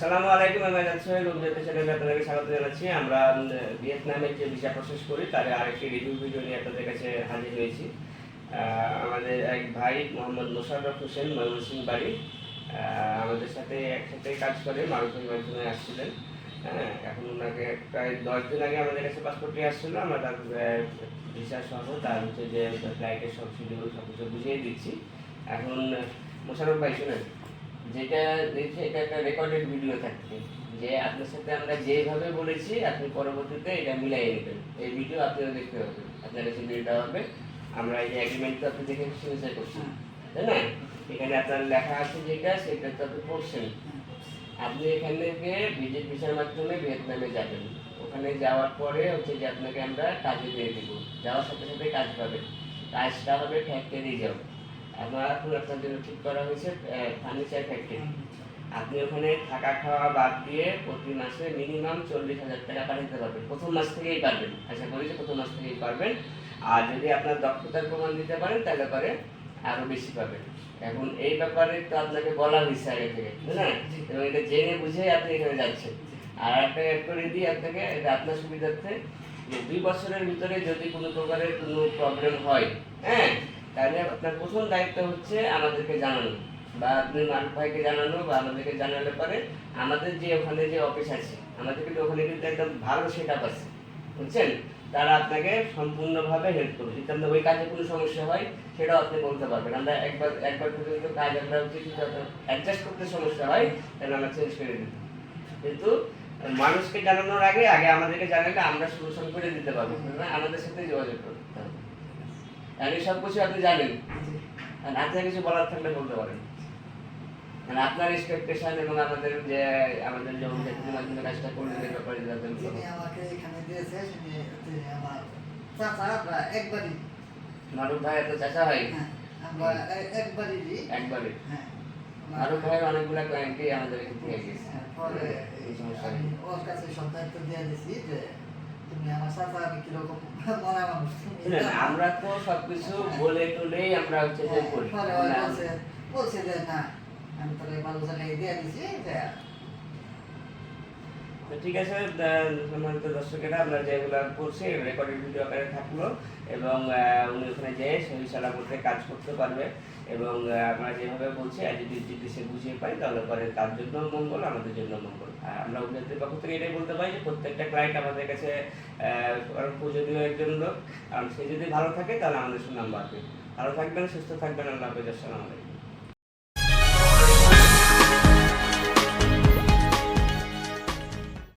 যাচ্ছে রূপজাতি চ্যানেলে আপনাদেরকে স্বাগত জানাচ্ছি। আমরা ভিয়েতনামের যে ভিসা প্রসেস করি, তার আরেকটি রিভিউ ভিডিও নিয়ে আপনাদের কাছে হাজির হয়েছি। আমাদের এক ভাই মোহাম্মদ মোশাররফ হোসেন ময়মনসিং বাড়ি আমাদের সাথে একসাথে কাজ করে মারুফের মাধ্যমে আসছিলেন। হ্যাঁ এখন ওনাকে প্রায় দশ দিন আগে আমাদের কাছে পাসপোর্ট নিয়ে আসছিল। আমরা তার ভিসা সহ তার হচ্ছে যে ফ্লাইটের সব শিডিউল সব কিছু বুঝিয়ে দিচ্ছি। এখন, মোশাররফ ভাই, শুনেন। যেটা দেখছি এটা একটা রেকর্ডেড ভিডিও থাকবে। যে আপনার সাথে আমরা যেভাবে বলেছি, আপনি পরবর্তীতে এটা মিলাই নেবেন। এই ভিডিও আপনারা দেখতে হবে আপনার কাছে ভিডিওটা হবে। আমরা এই এগ্রিমেন্ট তো আপনি দেখে সিগনেচার করছি তাই না? এখানে আপনার লেখা আছে যেটা, সেটা তো আপনি পড়ছেন আপনি এখান থেকে ভিজিট ভিসার মাধ্যমে ভিয়েতনামে যাবেন। ওখানে যাওয়ার পরে হচ্ছে যে আপনাকে আমরা কাজে দিয়ে দেবো। যাওয়ার সাথে সাথে কাজ পাবেন। কাজটা হবে ফ্যাক্টরি জব এখন আপনার জন্য ঠিক করা হয়েছে ফার্নিচার ফ্যাক্টরি আপনি ওখানে থাকা খাওয়া বাদ দিয়ে প্রতি মাসে মিনিমাম চল্লিশ হাজার টাকা পাঠাতে পারবেন। প্রথম মাস থেকেই পারবেন। আশা করি যে প্রথম মাস থেকেই পারবেন। আর যদি আপনার দক্ষতার প্রমাণ দিতে পারেন তাহলে পরে আরও বেশি পাবেন। এখন এই ব্যাপারে তো আপনাকে বলা হয়েছে আগে থেকে তাই না? এবং এটা জেনে বুঝে আপনি এখানে যাচ্ছেন। আর একটা অ্যাড করে দিই আপনাকে এটা আপনার সুবিধার্থে দুই বছরের ভিতরে যদি কোনো প্রকারের কোনো প্রবলেম হয় হ্যাঁ তাহলে আপনার প্রথম দায়িত্ব হচ্ছে আমাদেরকে জানানো। বা আপনি মালিক ভাইকে জানানো বা আমাদেরকে জানালে পরে আমাদের যে ওখানে যে অফিস আছে, আমাদের কিন্তু ওখানে কিন্তু একদম ভালো সেট আপ আছে। বুঝছেন? তারা আপনাকে সম্পূর্ণভাবে হেল্প করবে। যদি আপনার ওই কাজে কোনো সমস্যা হয়, সেটাও আপনি বলতে পারবেন। আমরা একবার একবার পর্যন্ত কাজ আমরা হচ্ছে আপনার অ্যাডজাস্ট করতে সমস্যা হয়, তাহলে আমরা চেঞ্জ করে দিই কিন্তু মানুষকে জানানোর আগে আগে আমাদেরকে জানালে আমরা সলিউশন করে দিতে পারব। আমাদের সাথে যোগাযোগ করতে হবে। আমি সব কিছু আপনি জানেন। আর আপনার কিছু বলার থাকলে বলতে পারেন। মানে আপনার এক্সপেকটেশন এবং আমাদের যে আমাদের যে অভিজ্ঞতার মাধ্যমে কাজটা করলেন এই ব্যাপারে আমাকে এখানে দিয়েছে তিনি তিনি আমার চাচা একবারই। মারুফ ভাই এত চাচা হয় হ্যাঁ আমরা একবারই একবারে হ্যাঁ মারুফ ভাইয়ের অনেকগুলা ক্লায়েন্টই আমাদের এখান থেকে গেছে। হ্যাঁ, আমি ওর কাছে সব দায়িত্ব দিয়ে দিছি যে তুমি আমার চাচা আমি কীরকম মরা মানুষ। আমরা তো সবকিছু বলে টলেই আমরা হচ্ছে হ্যাঁ, করি না, বলছে যে না আমি তোর ভালো জায়গায় দিয়ে দিছি তো ঠিক আছে সম্মানিত দর্শকেরা, আমরা যেগুলো করছি রেকর্ডেড ভিডিও আকারে থাকল এবং উনি ওখানে যেয়ে সেই সালামতে কাজ করতে পারবে এবং আমরা যেভাবে বলছি আর যদি যদি সে বুঝিয়ে পাই, তাহলে পরে তার জন্য মঙ্গল, আমাদের জন্য মঙ্গল। আর আমরা অভিনেত্রীর পক্ষ থেকে এটাই বলতে পারি যে প্রত্যেকটা ক্লায়েন্ট আমাদের কাছে পূজনীয় একজন লোক। কারণ সে যদি ভালো থাকে, তাহলে আমাদের সুনাম বাড়বে। ভালো থাকবেন, সুস্থ থাকবেন, আল্লাহ হাফেজ, আসসালামু আলাইকুম।